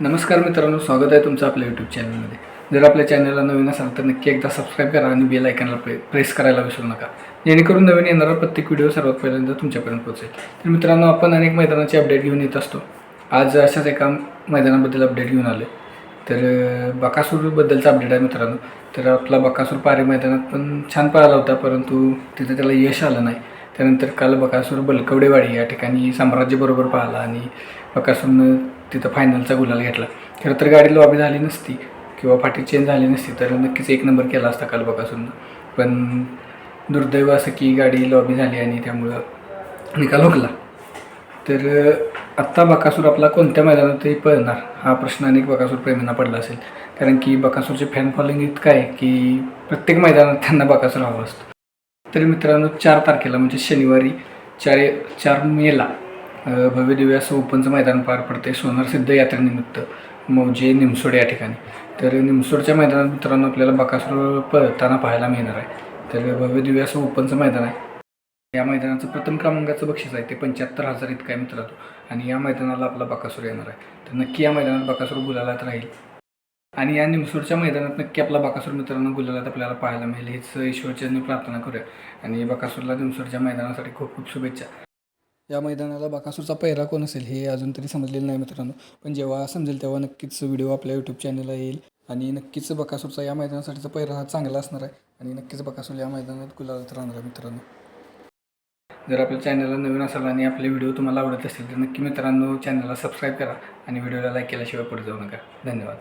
नमस्कार मित्रांनो स्वागत आहे तुमचं आपल्या यूट्यूब चॅनलमध्ये जर आपल्या चॅनलला नवीन असाल तर नक्की एकदा सबस्क्राईब करा आणि बेल आयकनला प्रे प्रेस करायला विसरू नका. जेणेकरून नवीन येणारा प्रत्येक व्हिडिओ सर्वात पहिल्यांदा तुमच्यापर्यंत पोहोचेल. तर मित्रांनो आपण अनेक मैदानाचे अपडेट घेऊन येत असतो. आज अशाच एका मैदानाबद्दल अपडेट घेऊन आले तर बकासूरबद्दलचा अपडेट आहे मित्रांनो. तर आपला बकासूर पारे मैदानात पण छान पळाला होता परंतु तिथे त्याला यश आलं नाही. त्यानंतर काल बकासूर बलकवडेवाडी या ठिकाणी साम्राज्यबरोबर पाहिला आणि बकासूरनं तिथं फायनलचा गुलाल घेतला. खरं तर गाडी लॉबी झाली नसती किंवा फाटी चेंज झाली नसती तर नक्कीच एक नंबर केला असता काल बकासूरनं पण दुर्दैव असं की गाडी लॉबी झाली आणि त्यामुळं निकाल हुकला. तर आत्ता बकासूर आपला कोणत्या मैदानातही पळणार हा प्रश्न अनेक बकासूर प्रेमींना पडला असेल. कारण की बकासूरचे फॅन फॉलोइंग इतकं आहे की प्रत्येक मैदानात त्यांना बकासूर हवा असतो. तर मित्रांनो चार तारखेला म्हणजे शनिवारी चार चार मेला भव्य दिव्य असं ओपनचं मैदान पार पडते सोनार सिद्ध यात्रेनिमित्त मौजे निमसोड या ठिकाणी. तर निमसोडच्या मैदानात मित्रांनो आपल्याला बकासूर पळताना पाहायला मिळणार आहे. तर भव्य दिव्य असं ओपनचं मैदान आहे. या मैदानाचं प्रथम क्रमांकाचं बक्षीस आहे. ते पंच्याहत्तर हजार इतकं आहे मित्रांनो. आणि या मैदानाला आपला बकासूर येणार आहे. तर नक्की या मैदानात बकासूर गुलालात राहील. आणि या निमसोडच्या मैदानात नक्की आपला बकासूर मित्रांनो गुलालात आपल्याला पाहायला मिळेल. हेच ईश्वरचरणी प्रार्थना करूया. आणि बकासूरला निमसोडच्या मैदानासाठी खूप खूप शुभेच्छा. या मैदानाला बकासूरचा पहिरा कोण असेल हे अजून तरी समजलेलं नाही मित्रांनो. पण जेव्हा समजेल तेव्हा नक्कीच व्हिडिओ आपल्या यूट्यूब चॅनलला येईल. आणि नक्कीच बकासूरचा या मैदानासाठीचा पहिरा हा चांगला असणार आहे. आणि नक्कीच बकासूर या मैदानात गुलालात राहणार आहे मित्रांनो. जर आपल्या चॅनलला नवीन असाल आणि आपले व्हिडिओ तुम्हाला आवडत असतील तर नक्की मित्रांनो चॅनलला सबस्क्राईब करा आणि व्हिडिओला लाईक केल्याशिवाय पुढे जाऊ नका. धन्यवाद.